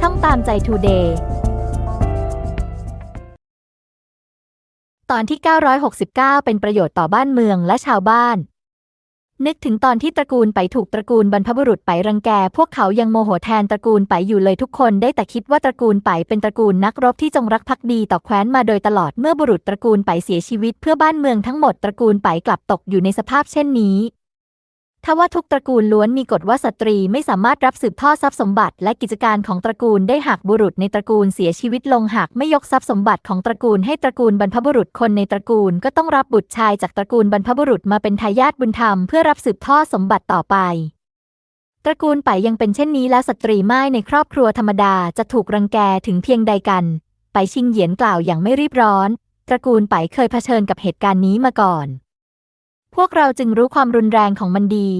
ช่องตามใจทูเดย์ตอนที่ 969 เป็นประโยชน์ต่อบ้านเมืองและชาวบ้าน นึกถึงตอนที่ตระกูลไปถูกตระกูลบรรพบุรุษไปรังแก พวกเขายังโมโหแทนตระกูลไปอยู่เลยทุกคนได้แต่คิดว่าตระกูลไปเป็นตระกูลนักรบที่จงรักภักดีต่อแคว้นมาโดยตลอดเมื่อบุรุษตระกูลไปเสียชีวิตเพื่อบ้านเมืองทั้งหมดตระกูลไปกลับตกอยู่ในสภาพเช่นนี้ ทว่าทุกตระกูลล้วนมีกฎว่าสตรีไม่สามารถรับสืบทอดทรัพย์สมบัติและกิจการของตระกูลได้หากบุรุษในตระกูลเสียชีวิตลงหากไม่ยกทรัพย์สมบัติของตระกูลให้ตระกูลบรรพบุรุษคนในตระกูลก็ต้องรับบุตรชายจากตระกูลบรรพบุรุษมาเป็นทายาทบุญธรรมเพื่อรับสืบทอดสมบัติต่อไป ตระกูลไปยังเป็นเช่นนี้แล้วสตรีไม้ในครอบครัวธรรมดาจะถูกรังแกถึงเพียงใดกัน ไปชิงเหยียนกล่าวอย่างไม่รีบร้อน ตระกูลไปเคยเผชิญกับเหตุการณ์นี้มาก่อน พวกเราจึงรู้ความรุนแรงของมันดี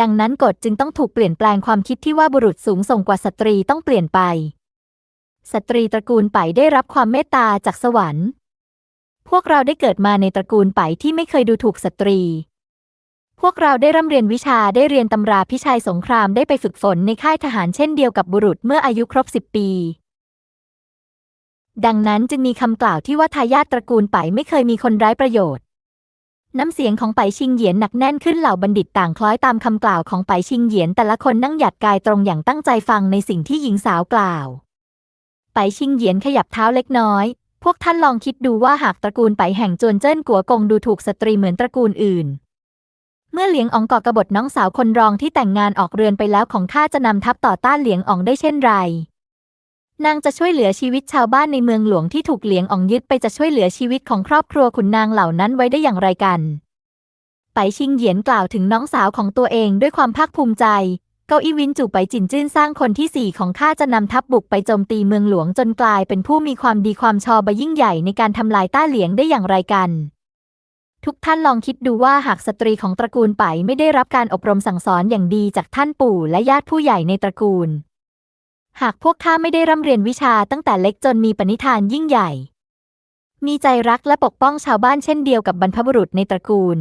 ดังนั้นกฎจึงต้องถูกเปลี่ยนแปลงความคิดที่ว่าบุรุษสูงส่งกว่าสตรีต้องเปลี่ยนไป สตรีตระกูลไปได้รับความเมตตาจากสวรรค์ พวกเราได้เกิดมาในตระกูลไปที่ไม่เคยดูถูกสตรี พวกเราได้ร่ำเรียนวิชาได้เรียนตำราพิชัยสงครามได้ไปฝึกฝนในค่ายทหารเช่นเดียวกับบุรุษเมื่ออายุครบสิบปีดังนั้นจึงมีคำกล่าวที่ว่าทายาทตระกูลไปไม่เคยมีคนร้ายประโยชน์ น้ำเสียงของไปชิงเหยียนหนักแน่นขึ้นเหล่าบัณฑิตต่างคล้อยตามคำกล่าวของไปชิงเหยียนแต่ละคนนั่งหยัดกายตรงอย่างตั้งใจฟังในสิ่งที่หญิงสาวกล่าว ไปชิงเหยียนขยับเท้าเล็กน้อย พวกท่านลองคิดดูว่าหากตระกูลไปแห่งจวนเจิ้นกัวกงดูถูกสตรีเหมือนตระกูลอื่น เมื่อเหลียงอองก่อกบฏน้องสาวคนรองที่แต่งงานออกเรือนไปแล้วของข้าจะนำทัพต่อต้านเหลียงอองได้เช่นไร นางจะช่วยเหลือชีวิตชาวบ้านในเมืองหลวงที่ถูกเหลียงอองยึดไปจะช่วยเหลือชีวิตของครอบครัวขุนนางเหล่านั้นไว้ได้อย่างไรกันไปชิงเหยียนกล่าวถึงน้องสาวของตัวเองด้วยความภาคภูมิใจ เก้าอี้วินจู่ไปจินจื้นสร้างคนที่สี่ของข้าจะนำทัพบุกไปโจมตีเมืองหลวงจนกลายเป็นผู้มีความดีความชอบยิ่งใหญ่ในการทำลายต้าเหลียงได้อย่างไรกัน ทุกท่านลองคิดดูว่าหากสตรีของตระกูลไปไม่ได้รับการอบรมสั่งสอนอย่างดีจากท่านปู่และญาติผู้ใหญ่ในตระกูล หากพวกข้าไม่ได้ร่ำเรียนวิชาตั้งแต่เล็กจนมีปณิธานยิ่งใหญ่ มีใจรักและปกป้องชาวบ้านเช่นเดียวกับบรรพบุรุษในตระกูล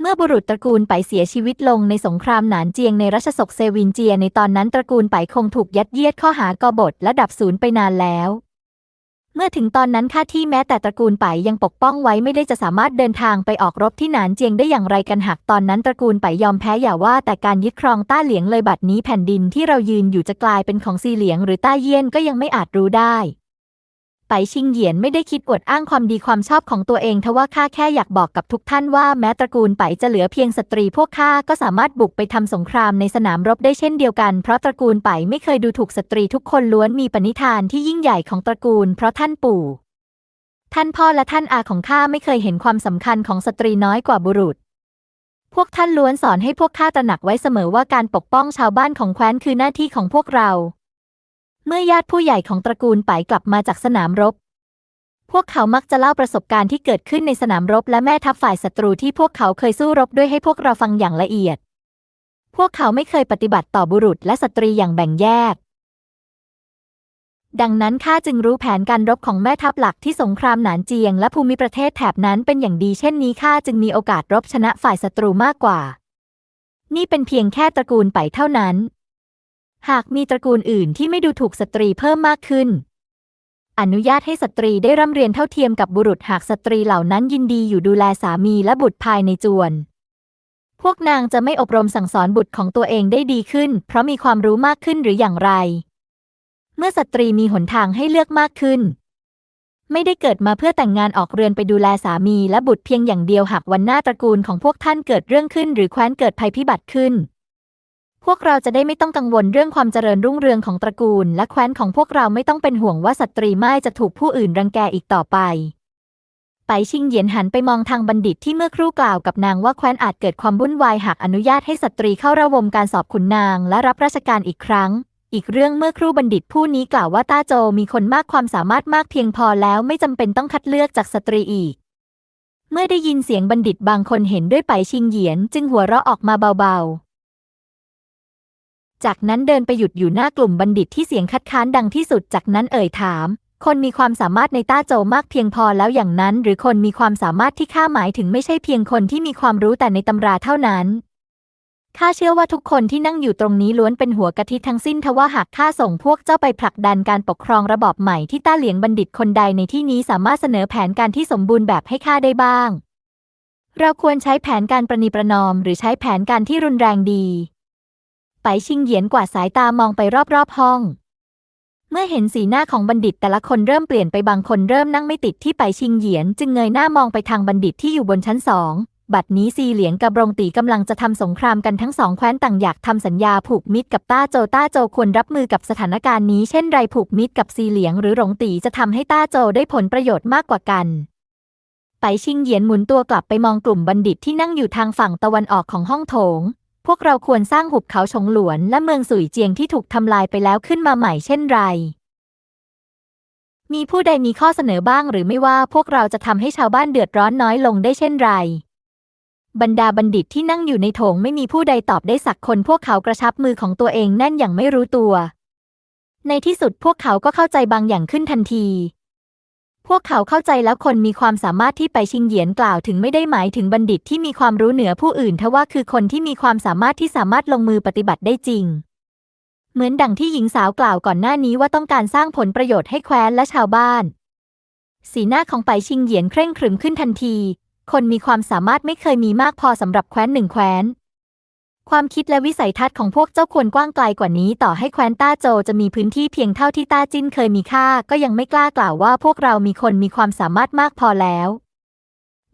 เมื่อบุรุษตระกูลไปเสียชีวิตลงในสงครามหนานเจียงในรัชสกเซวินเจียในตอนนั้นตระกูลไปคงถูกยัดเยียดข้อหากบฏและดับศูนย์ไปนานแล้ว เมื่อถึงตอนนั้นข้าที่แม้แต่ตระกูลไปยังปกป้องไว้ไม่ได้จะสามารถเดินทางไปออกรบที่หนานเจียงได้อย่างไรกันหากตอนนั้นตระกูลไปยอมแพ้อย่าว่าแต่การยึดครองต้าเหลียงเลยบัดนี้แผ่นดินที่เรายืนอยู่จะกลายเป็นของซีเหลียงหรือต้าเยี่ยนก็ยังไม่อาจรู้ได้ ไปชิงเหยียนไม่ได้คิดอวดอ้างความดีความชอบของตัวเองทว่าข้าแค่อยากบอกกับทุกท่านว่าแม้ตระกูลไปจะเหลือเพียงสตรีพวกข้าก็สามารถบุกไปทำสงครามในสนามรบได้เช่นเดียวกัน เพราะตระกูลไปไม่เคยดูถูกสตรีทุกคนล้วนมีปณิธานที่ยิ่งใหญ่ของตระกูล เพราะท่านปู่ ท่านพ่อและท่านอาของข้าไม่เคยเห็นความสำคัญของสตรีน้อยกว่าบุรุษพวกท่านล้วนสอนให้พวกข้าตระหนักไว้เสมอว่าการปกป้องชาวบ้านของแคว้นคือหน้าที่ของพวกเรา เมื่อญาติผู้ใหญ่ของตระกูลไปกลับมาจากสนามรบ พวกเขามักจะเล่าประสบการณ์ที่เกิดขึ้นในสนามรบและแม่ทัพฝ่ายศัตรูที่พวกเขาเคยสู้รบด้วยให้พวกเราฟังอย่างละเอียด พวกเขาไม่เคยปฏิบัติต่อบุรุษและสตรีอย่างแบ่งแยก ดังนั้นข้าจึงรู้แผนการรบของแม่ทัพหลักที่สงครามหนานเจียง และภูมิประเทศแถบนั้นเป็นอย่างดีเช่นนี้ข้าจึงมีโอกาสรบชนะฝ่ายศัตรูมากกว่า นี่เป็นเพียงแค่ตระกูลไปเท่านั้น หากมีตระกูลอื่นที่ไม่ดูถูกสตรีเพิ่มมากขึ้น อนุญาตให้สตรีได้ร่ำเรียนเท่าเทียมกับบุรุษหากสตรีเหล่านั้นยินดีอยู่ดูแลสามีและบุตรภายในจวน พวกนางจะไม่อบรมสั่งสอนบุตรของตัวเองได้ดีขึ้น เพราะมีความรู้มากขึ้นหรืออย่างไร เมื่อสตรีมีหนทางให้เลือกมากขึ้น ไม่ได้เกิดมาเพื่อแต่งงานออกเรือนไปดูแลสามีและบุตรเพียงอย่างเดียวหากวันหน้าตระกูลของพวกท่านเกิดเรื่องขึ้น หรือแคว้นเกิดภัยพิบัติขึ้น พวกเราจะได้ไม่ต้องกังวลเรื่องความเจริญรุ่งเรืองของตระกูล และแคว้นของพวกเราไม่ต้องเป็นห่วงว่าสตรีไม่จะถูกผู้อื่นรังแกอีกต่อไป ไปชิงเหยียนหันไปมองทางบัณฑิตที่เมื่อครู่กล่าวกับนางว่าแคว้นอาจเกิดความวุ่นวายหากอนุญาตให้สตรีเข้าระวมการสอบขุนนาง และรับราชการอีกครั้ง อีกเรื่องเมื่อครู่บัณฑิตผู้นี้กล่าวว่าต้าโจมีคนมากความสามารถมากเพียงพอแล้วไม่จำเป็นต้องคัดเลือกจากสตรีอีกเมื่อได้ยินเสียงบัณฑิตบางคนเห็นด้วยไปชิงเหยียน จึงหัวเราะออกมาเบาๆ จากนั้นเดินไปหยุดอยู่หน้ากลุ่มบัณฑิตที่เสียงคัดค้านดังที่สุด จากนั้นเอ่ยถาม คนมีความสามารถในต้าโจมากเพียงพอแล้วอย่างนั้น หรือคนมีความสามารถที่ข้าหมายถึงไม่ใช่เพียงคนที่มีความรู้แต่ในตำราเท่านั้นข้าเชื่อว่าทุกคนที่นั่งอยู่ตรงนี้ล้วนเป็นหัวกะทิทั้งสิ้นทว่าหากข้าส่งพวกเจ้าไปผลักดันการปกครองระบอบใหม่ที่ต้าเหลียงบัณฑิตคนใดในที่นี้สามารถเสนอแผนการที่สมบูรณ์แบบให้ข้าได้บ้าง เราควรใช้แผนการประนีประนอม หรือใช้แผนการที่รุนแรงดี ไปชิงเหยียนกว่าดสายตามองไปรอบๆห้อง เมื่อเห็นสีหน้าของบัณฑิตแต่ละคนเริ่มเปลี่ยนไปบางคนเริ่มนั่งไม่ติดที่ไปชิงเหยียน จึงเงยหน้ามองไปทางบัณฑิตที่อยู่บนชั้นสองบัดนี้ซีเหลียงกับรงตีกำลังจะทำสงครามกันทั้งสองแคว้นต่างอยากทำสัญญาผูกมิตรกับต้าโจต้าโจควรรับมือกับสถานการณ์นี้เช่นไรผูกมิตรกับซีเหลียง หรือหลงตีจะทำให้ต้าโจได้ผลประโยชน์มากกว่ากันไปชิงเหยียนหมุนตัวกลับไปมองกลุ่มบัณฑิตที่นั่งอยู่ทางฝั่งตะวันออกของห้องโถง พวกเราควรสร้างหุบเขาชงหลวนและเมืองสุยเจียงที่ถูกทำลายไปแล้วขึ้นมาใหม่เช่นไร มีผู้ใดมีข้อเสนอบ้างหรือไม่ว่าพวกเราจะทำให้ชาวบ้านเดือดร้อนน้อยลงได้เช่นไร บรรดาบัณฑิตที่นั่งอยู่ในโถงไม่มีผู้ใดตอบได้สักคนพวกเขากระชับมือของตัวเองแน่นอย่างไม่รู้ตัว ในที่สุดพวกเขาก็เข้าใจบางอย่างขึ้นทันที พวกเขาเข้าใจแล้วคนมีความสามารถที่ไปชิงเหยียนกล่าวถึงไม่ได้หมายถึงบัณฑิตที่มีความรู้เหนือผู้อื่นทว่าคือคนที่มีความสามารถที่สามารถลงมือปฏิบัติได้จริง เหมือนดังที่หญิงสาวกล่าวก่อนหน้านี้ว่าต้องการสร้างผลประโยชน์ให้แคว้นและชาวบ้าน สีหน้าของไปชิงเหยียนเคร่งขรึมขึ้นทันที คนมีความสามารถไม่เคยมีมากพอสำหรับแคว้นหนึ่งแคว้น ความคิดและวิสัยทัศน์ของพวกเจ้าควรกว้างไกลกว่านี้ ต่อให้แคว้นต้าโจจะมีพื้นที่เพียงเท่าที่ต้าจิ้นเคยมีค่า ก็ยังไม่กล้ากล่าวว่าพวกเรามีคนมีความสามารถมากพอแล้ว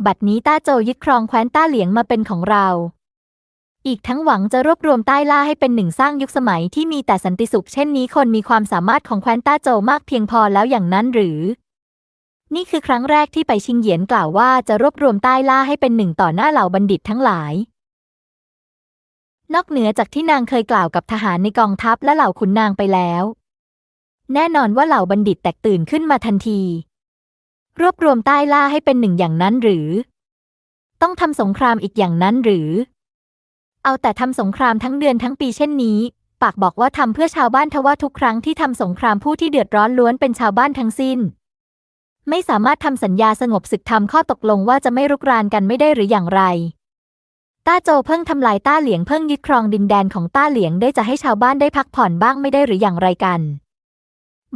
บัดนี้ต้าโจยึดครองแคว้นต้าเหลียงมาเป็นของเรา อีกทั้งหวังจะรวบรวมใต้ล่าให้เป็นหนึ่งสร้างยุคสมัยที่มีแต่สันติสุขเช่นนี้คนมีความสามารถของแคว้นต้าโจมากเพียงพอแล้วอย่างนั้นหรือ นี่คือครั้งแรกที่ไปชิงเหยียนกล่าวว่าจะรวบรวมใต้ล่าให้เป็นหนึ่งต่อหน้าเหล่าบัณฑิตทั้งหลาย นอกเหนือจากที่นางเคยกล่าวกับทหารในกองทัพและเหล่าขุนนางไปแล้ว แน่นอนว่าเหล่าบัณฑิตแตกตื่นขึ้นมาทันที รวบรวมใต้ล่าให้เป็นหนึ่งอย่างนั้นหรือ ต้องทำสงครามอีกอย่างนั้นหรือ เอาแต่ทำสงครามทั้งเดือนทั้งปีเช่นนี้ ปากบอกว่าทำเพื่อชาวบ้านทว่าทุกครั้งที่ทำสงครามผู้ที่เดือดร้อนล้วนเป็นชาวบ้านทั้งสิ้น ไม่สามารถทำสัญญาสงบศึกทำข้อตกลงว่าจะไม่รุกรานกันไม่ได้หรืออย่างไร ต้าโจเพิ่งทำลายต้าเหลียงเพิ่งยึดครองดินแดนของต้าเหลียงได้จะให้ชาวบ้านได้พักผ่อนบ้างไม่ได้หรืออย่างไรกัน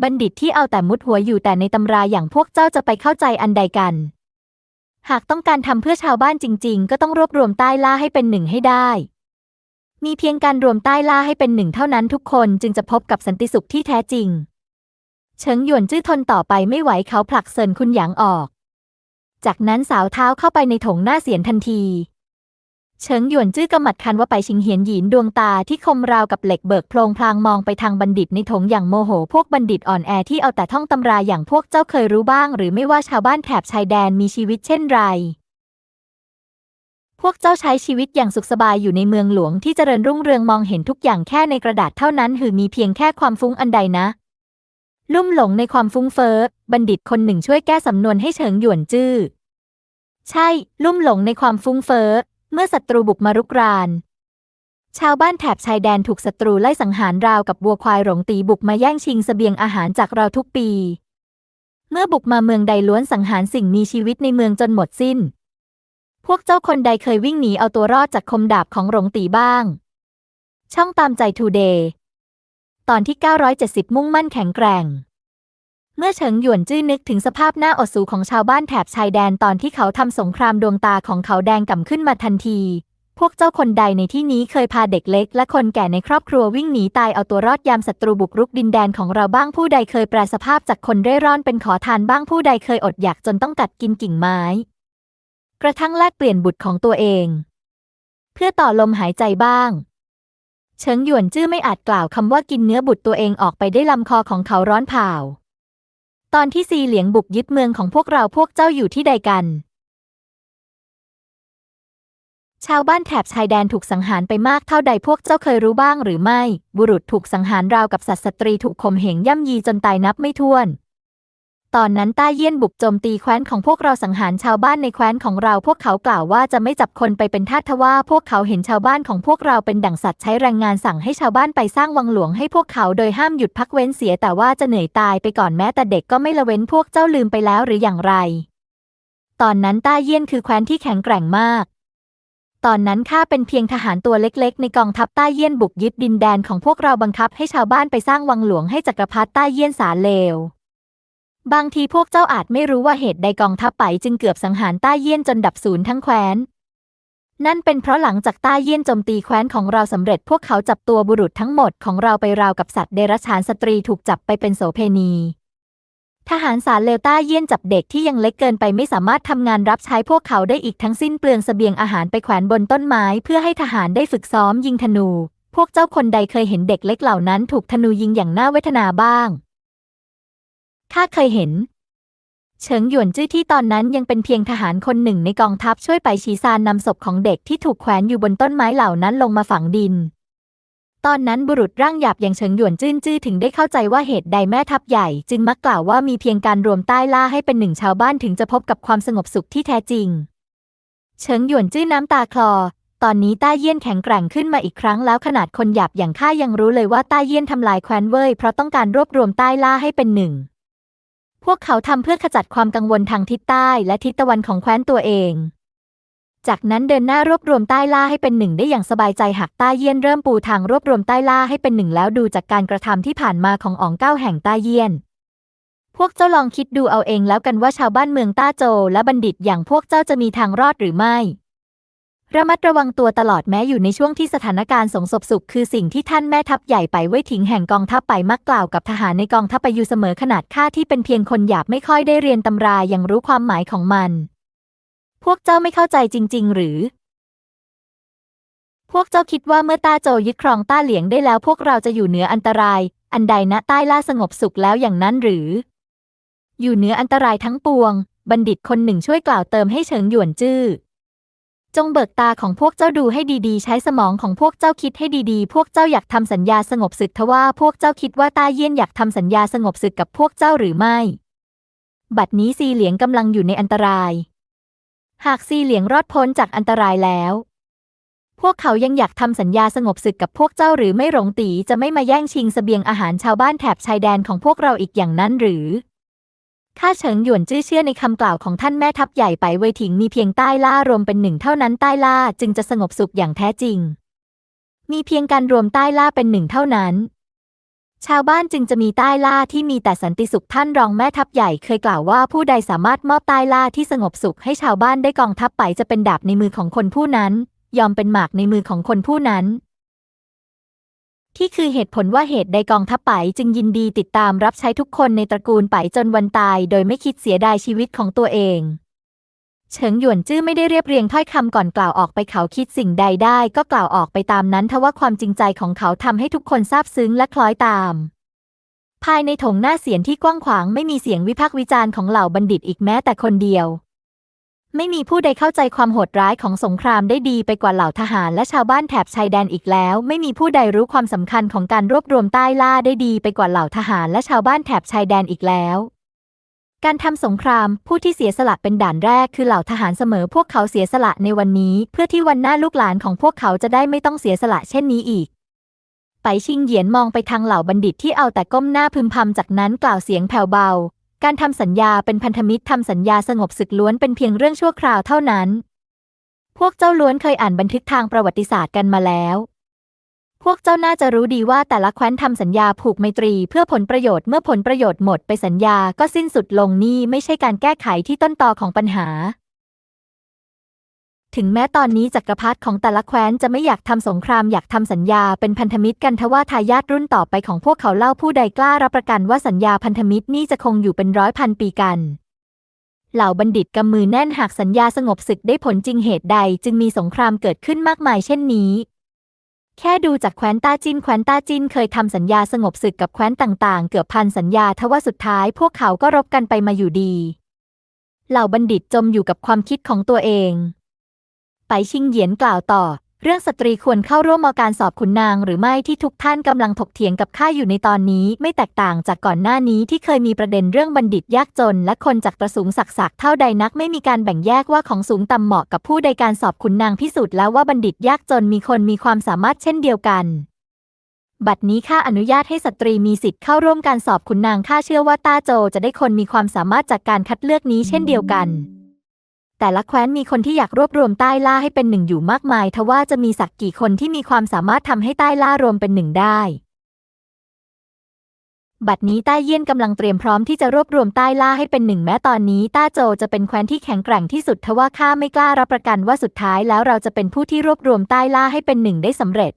บัณฑิตที่เอาแต่มุดหัวอยู่แต่ในตำราอย่างพวกเจ้าจะไปเข้าใจอันใดกัน หากต้องการทำเพื่อชาวบ้านจริง ๆ ก็ต้องรวบรวมใต้ล่าให้เป็นหนึ่งให้ได้ มีเพียงการรวมใต้ล่าให้เป็นหนึ่งเท่านั้นทุกคนจึงจะพบกับสันติสุขที่แท้จริง เฉิงหยวนจื้อทนต่อไปไม่ไหวเขาผลักเซินคุณหยางออก จากนั้นสาวเท้าเข้าไปในถงหน้าเสียนทันที เฉิงหยวนจื้อกำหมัดคันว่าไปชิงเหียนหยินดวงตาที่คมราวกับเหล็กเบิกโพลงพลางมองไปทางบัณฑิตในถงอย่างโมโห พวกบัณฑิตอ่อนแอที่เอาแต่ท่องตำราอย่างพวกเจ้าเคยรู้บ้าง หรือไม่ว่าชาวบ้านแถบชายแดนมีชีวิตเช่นไร พวกเจ้าใช้ชีวิตอย่างสุขสบายอยู่ในเมืองหลวงที่เจริญรุ่งเรืองมองเห็นทุกอย่างแค่ในกระดาษเท่านั้นหือมีเพียงแค่ความฟุ้งอันใดนะ ลุ่มหลงในความฟุ้งเฟ้อบัณฑิตคนหนึ่งช่วยแก้สำนวนให้เฉิงหยวนจื้อใช่ ลุ่มหลงในความฟุ้งเฟ้อ เมื่อศัตรูบุกมารุกราน ชาวบ้านแถบชายแดนถูกศัตรูไล่สังหารราวกับวัวควายหลงตีบุกมาแย่งชิงเสบียงอาหารจากเราทุกปี เมื่อบุกมาเมืองใดล้วนสังหารสิ่งมีชีวิตในเมืองจนหมดสิ้น พวกเจ้าคนใดเคยวิ่งหนีเอาตัวรอดจากคมดาบของหลงตีบ้าง ช่องตามใจทูเดย์ตอนที่ 970 มุ่งมั่นแข็งแกร่ง เมื่อเฉิงหยวนจื้อนึกถึงสภาพหน้าอดสูของชาวบ้านแถบชายแดนตอนที่เขาทำสงครามดวงตาของเขาแดงก่ำขึ้นมาทันที พวกเจ้าคนใดในที่นี้เคยพาเด็กเล็ก และคนแก่ในครอบครัววิ่งหนีตายเอาตัวรอดยามศัตรูบุกรุกดินแดนของเราบ้างผู้ใดเคยแปลสภาพจากคนเร่ร่อนเป็นขอทานบ้างผู้ใดเคยอดอยากจนต้องกัดกินกิ่งไม้ กระทั่งแลกเปลี่ยนบุตรของตัวเอง เพื่อต่อลมหายใจบ้างเฉิงหยวนจื้อไม่อาจกล่าวคำว่ากินเนื้อบุตรตัวเองออกไปได้ลำคอของเขาร้อนเผา ตอนที่ซีเหลียงบุกยึดเมืองของพวกเราพวกเจ้าอยู่ที่ใดกัน ชาวบ้านแถบชายแดนถูกสังหารไปมากเท่าใดพวกเจ้าเคยรู้บ้างหรือไม่ บุรุษถูกสังหารราวกับสัตว์สตรีถูกข่มเหงย่ำยีจนตายนับไม่ถ้วน ตอนนั้นต้าเยี่ยนบุกโจมตีแคว้นของพวกเราสังหารชาวบ้านในแคว้นของเราพวกเขากล่าวว่าจะไม่จับคนไปเป็นทาสทว่า พวกเขาเห็นชาวบ้านของพวกเราเป็นดั่งสัตว์ใช้แรงงานสั่งให้ชาวบ้านไปสร้างวังหลวงให้พวกเขาโดยห้ามหยุดพักเว้นเสียแต่ว่าจะเหนื่อยตายไปก่อนแม้แต่เด็กก็ไม่ละเว้นพวกเจ้าลืมไปแล้วหรืออย่างไร ตอนนั้นต้าเยี่ยนคือแคว้นที่แข็งแกร่งมากตอนนั้นข้าเป็นเพียงทหารตัวเล็กๆ ในกองทัพใต้เยี่ยนบุกยึดดินแดนของพวกเราบังคับให้ชาวบ้านไปสร้างวังหลวงให้จักรพรรดิใต้เยี่ยนสาเลว บางทีพวกเจ้าอาจไม่รู้ว่าเหตุใดกองทัพไปจึงเกือบสังหารต้เยี่ยนจนดับศูนย์ทั้งแคว้น นั่นเป็นเพราะหลังจากต้เยี่ยนโจมตีแคว้นของเราสำเร็จพวกเขาจับตัวบุรุษทั้งหมดของเราไปราวกับสัตว์เดรัจฉานสตรีถูกจับไปเป็นโสเพณี ทหารสารเลวต้าเยี่ยนจับเด็กที่ยังเล็กเกินไปไม่สามารถทำงานรับใช้พวกเขาได้อีกทั้งสิ้นเปลืองเสบียงอาหารไปแขวนบนต้นไม้เพื่อให้ทหารได้ฝึกซ้อมยิงธนู พวกเจ้าคนใดเคยเห็นเด็กเล็กเหล่านั้นถูกธนูยิงอย่างน่าเวทนาบ้าง ข้าเคยเห็น เฉิงหยวนจื้อที่ตอนนั้นยังเป็นเพียงทหารคนหนึ่งในกองทัพช่วยไปชีซานนำศพของเด็กที่ถูกแขวนอยู่บนต้นไม้เหล่านั้นลงมาฝังดิน ตอนนั้นบุรุษร่างหยาบอย่างเฉิงหยวนจื้นจื้อถึงได้เข้าใจว่าเหตุใดแม่ทัพใหญ่ จึงมักกล่าวว่ามีเพียงการรวมใต้ล่าให้เป็นหนึ่งชาวบ้านถึงจะพบกับความสงบสุขที่แท้จริง เฉิงหยวนจื้อน้ำตาคลอตอนนี้ต้าเยี่ยนแข็งแกร่งขึ้นมาอีกครั้งแล้วขนาดคนหยาบอย่างข้ายังรู้เลยว่าต้าเยี่ยนทำลายแคว้นเว่ยเพราะต้องการรวบรวมใต้ล่าให้เป็นหนึ่ง พวกเขาทำเพื่อขจัดความกังวลทางทิศใต้และทิศตะวันของแคว้นตัวเอง จากนั้นเดินหน้ารวบรวมใต้ล่าให้เป็นหนึ่งได้อย่างสบายใจหากต้าเยี่ยนเริ่มปูทางรวบรวมใต้ล่าให้เป็นหนึ่งแล้วดูจากการกระทำที่ผ่านมาของอ๋องเก้าแห่งต้าเยี่ยน พวกเจ้าลองคิดดูเอาเองแล้วกันว่าชาวบ้านเมืองต้าโจ และบัณฑิตอย่างพวกเจ้าจะมีทางรอดหรือไม่ ระมัดระวังตัวตลอดแม้อยู่ในช่วงที่สถานการณ์สงสบสุข คือสิ่งที่ท่านแม่ทัพใหญ่ไปไว้ถิงแห่งกองทัพไปมักกล่าวกับทหารในกองทัพไปอยู่เสมอขนาดข้าที่เป็นเพียงคนหยาบไม่ค่อยได้เรียนตำรายังรู้ความหมายของมัน พวกเจ้าไม่เข้าใจจริง ๆ หรือ พวกเจ้าคิดว่าเมื่อต้าโจยึดครองต้าเหลียงได้แล้วพวกเราจะอยู่เหนืออันตราย อันใดนะใต้ล่าสงบสุขแล้วอย่างนั้นหรือ อยู่เหนืออันตรายทั้งปวง บัณฑิตคนหนึ่งช่วยกล่าวเติมให้เฉิงหยวนจื้อ จงเบิกตาของพวกเจ้าดูให้ดีๆ ใช้สมองของพวกเจ้าคิดให้ดีๆ พวกเจ้าอยากทำสัญญาสงบศึกทว่าพวกเจ้าคิดว่าตาเยี่ยนอยากทำสัญญาสงบศึกกับพวกเจ้าหรือไม่ บัดนี้ซีเหลียงกำลังอยู่ในอันตราย หากซีเหลียงรอดพ้นจากอันตรายแล้ว พวกเขายังอยากทำสัญญาสงบศึกกับพวกเจ้าหรือไม่หลงตีจะไม่มาแย่งชิงเสบียงอาหารชาวบ้านแถบชายแดนของพวกเราอีกอย่างนั้นหรือ ข้าเฉิงหยวนจื้อเชื่อในคำกล่าวของท่านแม่ทัพใหญ่ไปเวยถิงมีเพียงใต้ล่ารวมเป็นหนึ่งเท่านั้นใต้ล่าจึงจะสงบสุขอย่างแท้จริง มีเพียงการรวมใต้ล่าเป็นหนึ่งเท่านั้น ชาวบ้านจึงจะมีใต้ล่าที่มีแต่สันติสุขท่านรองแม่ทัพใหญ่เคยกล่าวว่าผู้ใดสามารถมอบใต้ล่าที่สงบสุขให้ชาวบ้านได้กองทัพไปจะเป็นดาบในมือของคนผู้นั้น ยอมเป็นหมากในมือของคนผู้นั้น ที่คือเหตุผลว่าเหตุใดกองทัพไปจึงยินดีติดตามรับใช้ทุกคนในตระกูลไปจนวันตาย โดยไม่คิดเสียดายชีวิตของตัวเอง เฉิงหยวนจื้อไม่ได้เรียบเรียงถ้อยคำก่อนกล่าวออกไปเขาคิดสิ่งใดได้ก็กล่าวออกไปตามนั้นทว่าความจริงใจของเขาทำให้ทุกคนซาบซึ้งและคล้อยตาม ภายในถงหน้าเสียนที่กว้างขวางไม่มีเสียงวิพากษ์วิจารณ์ของเหล่าบัณฑิตอีกแม้แต่คนเดียว ไม่มีผู้ใดเข้าใจความโหดร้ายของสงครามได้ดีไปกว่าเหล่าทหารและชาวบ้านแถบชายแดนอีกแล้ว ไม่มีผู้ใดรู้ความสำคัญของการรวบรวมใต้ล่าได้ดีไปกว่าเหล่าทหารและชาวบ้านแถบชายแดนอีกแล้วการทำสงครามผู้ที่เสียสละเป็นด่านแรกคือเหล่าทหารเสมอพวกเขาเสียสละในวันนี้ เพื่อที่วันหน้าลูกหลานของพวกเขาจะได้ไม่ต้องเสียสละเช่นนี้อีก ไปชิงเหยียนมองไปทางเหล่าบัณฑิตที่เอาแต่ก้มหน้าพึมพำจากนั้นกล่าวเสียงแผ่วเบา การทำสัญญาเป็นพันธมิตรทำสัญญาสงบศึกล้วนเป็นเพียงเรื่องชั่วคราวเท่านั้น พวกเจ้าล้วนเคยอ่านบันทึกทางประวัติศาสตร์กันมาแล้ว พวกเจ้าน่าจะรู้ดีว่าแต่ละแคว้นทำสัญญาผูกไมตรีเพื่อผลประโยชน์เมื่อผลประโยชน์หมดไปสัญญาก็สิ้นสุดลงนี่ไม่ใช่การแก้ไขที่ต้นตอของปัญหา ถึงแม้ตอนนี้จักรพรรดิของแต่ละแคว้นจะไม่อยากทำสงครามอยากทำสัญญาเป็นพันธมิตรกันทว่าทายาทรุ่นต่อไปของพวกเขาเล่าผู้ใดกล้ารับประกันว่าสัญญาพันธมิตรนี่จะคงอยู่เป็นร้อยพันปีกัน เหล่าบัณฑิตกำมือแน่นหากสัญญาสงบศึกได้ผลจริงเหตุใดจึงมีสงครามเกิดขึ้นมากมายเช่นนี้แค่ดูจากแคว้นต้าจินแคว้นต้าจินเคยทำสัญญาสงบศึกกับแคว้นต่างๆ เกือบพันสัญญาทว่าสุดท้ายพวกเขาก็รบกันไปมาอยู่ดี เหล่าบัณฑิตจมอยู่กับความคิดของตัวเอง ไปชิงเหยียนกล่าวต่อ เรื่องสตรีควรเข้าร่วมการสอบขุนนางหรือไม่ที่ทุกท่านกำลังถกเถียงกับข้าอยู่ในตอนนี้ไม่แตกต่างจากก่อนหน้านี้ที่เคยมีประเด็นเรื่องบัณฑิตยากจน และคนจากประสูงศักดิ์ศักดิ์เท่าใดนักไม่มีการแบ่งแยกว่าของสูงต่ำเหมาะกับผู้ใดการสอบขุนนางพิสูจน์แล้วว่าบัณฑิตยากจนมีคนมีความสามารถเช่นเดียวกันบัดนี้ข้าอนุญาตให้สตรีมีสิทธิ์เข้าร่วมการสอบขุนนางข้าเชื่อว่าต้าโจจะได้คนมีความสามารถจากการคัดเลือกนี้เช่นเดียวกัน แต่ละแคว้นมีคนที่อยากรวบรวมใต้ล่าให้เป็นหนึ่งอยู่มากมายทว่าจะมีสักกี่คนที่มีความสามารถทำให้ใต้ล่ารวมเป็นหนึ่งได้ บัดนี้ใต้เยี่ยนกำลังเตรียมพร้อมที่จะรวบรวมใต้ล่าให้เป็นหนึ่งแม้ตอนนี้ต้าโจจะเป็นแคว้นที่แข็งแกร่งที่สุดทว่าข้าไม่กล้ารับประกันว่าสุดท้ายแล้วเราจะเป็นผู้ที่รวบรวมใต้ล่าให้เป็นหนึ่งได้สำเร็จ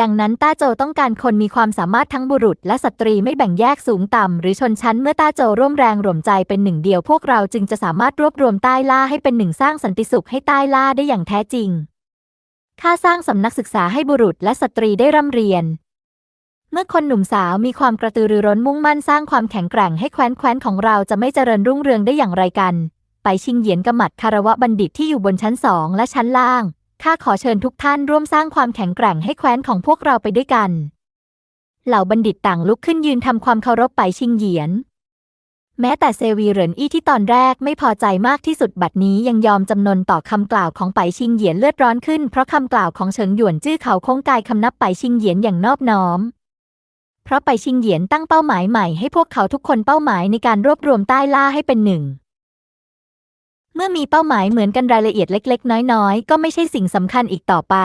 ดังนั้นต้าโจต้องการคนมีความสามารถทั้งบุรุษ และสตรีไม่แบ่งแยกสูงต่ำ หรือชนชั้นเมื่อต้าโจร่วมแรงรวมใจเป็นหนึ่งเดียวพวกเราจึงจะสามารถรวบรวมใต้ล่าให้เป็นหนึ่งสร้างสันติสุขให้ใต้ล่าได้อย่างแท้จริงข้าสร้างสำนักศึกษาให้บุรุษและสตรีได้ร่ำเรียน เมื่อคนหนุ่มสาวมีความกระตือรือร้นมุ่งมั่นสร้างความแข็งแกร่งให้แคว้นแคว้นของเราจะไม่เจริญรุ่งเรืองได้อย่างไรกัน ไปชิงเหยียนกมัดคารวะบัณฑิตที่อยู่บนชั้นสองและชั้นล่าง ข้าขอเชิญทุกท่านร่วมสร้างความแข็งแกร่งให้แคว้นของพวกเราไปด้วยกัน เหล่าบัณฑิตต่างลุกขึ้นยืนทำความเคารพไปชิงเหยียน แม้แต่เซวีเหรินอี้ที่ตอนแรกไม่พอใจมากที่สุดบัดนี้ยังยอมจำนนต่อคำกล่าวของไปชิงเหยียนเลือดร้อนขึ้นเพราะคำกล่าวของเฉิงหยวนจื้อเขาโค้งกายคำนับไปชิงเหยียนอย่างนอบน้อมเพราะไปชิงเหยียนตั้งเป้าหมายใหม่ให้พวกเขาทุกคนเป้าหมายในการรวบรวมใต้ล่าให้เป็นหนึ่ง เมื่อมีเป้าหมายเหมือนกันรายละเอียดเล็ก ๆ น้อยๆ ก็ไม่ใช่สิ่งสำคัญอีกต่อไป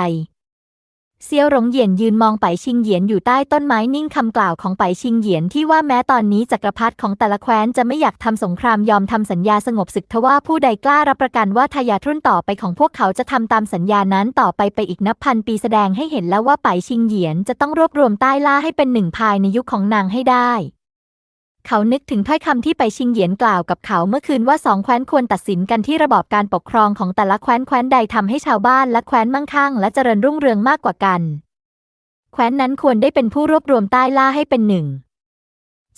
เซียวหลงเหยียนยืนมองไปชิงเหยียนอยู่ใต้ต้นไม้นิ่งคำกล่าวของไปชิงเหยียนที่ว่าแม้ตอนนี้จักรพรรดิของแต่ละแคว้นจะไม่อยากทำสงครามยอมทำสัญญาสงบศึกทว่าผู้ใดกล้ารับประกันว่าทายาทรุ่นต่อไปของพวกเขาจะทำตามสัญญานั้นต่อไปไปอีกนับพันปีแสดงให้เห็นแล้วว่าไปชิงเหยียนจะต้องรวบรวมใต้ล่าให้เป็นหนึ่งภายในยุคของนางให้ได้ เขานึกถึงถ้อยคำที่ไปชิงเหยียนกล่าวกับเขาเมื่อคืนว่าสองแคว้นควรตัดสินกันที่ระบอบการปกครองของแต่ละแคว้นแคว้นใดทำให้ชาวบ้านและแคว้นมั่งคั่งและเจริญรุ่งเรืองมากกว่ากัน แคว้นนั้นควรได้เป็นผู้รวบรวมใต้ล่าให้เป็นหนึ่ง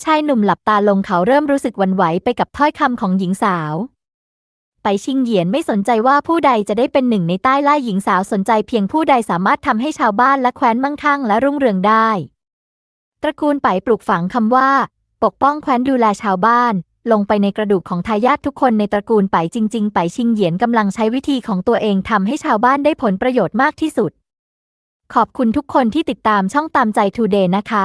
ชายหนุ่มหลับตาลงเขาเริ่มรู้สึกวั่นไหวไปกับถ้อยคำของหญิงสาว ไปชิงเหยียนไม่สนใจว่าผู้ใดจะได้เป็นหนึ่งในใต้ล่าหญิงสาวสนใจเพียงผู้ใดสามารถทำให้ชาวบ้านและแคว้นมั่งคั่งและรุ่งเรืองได้ ตระกูลไปปลูกฝังคำว่า ปกป้องแคว้นดูแลชาวบ้าน ลงไปในกระดูกของทายาททุกคนในตระกูลไปจริง ๆ ไปชิงเหยียนกำลังใช้วิธีของตัวเองทำให้ชาวบ้านได้ผลประโยชน์มากที่สุด ขอบคุณทุกคนที่ติดตามช่องตามใจทูเดย์นะคะ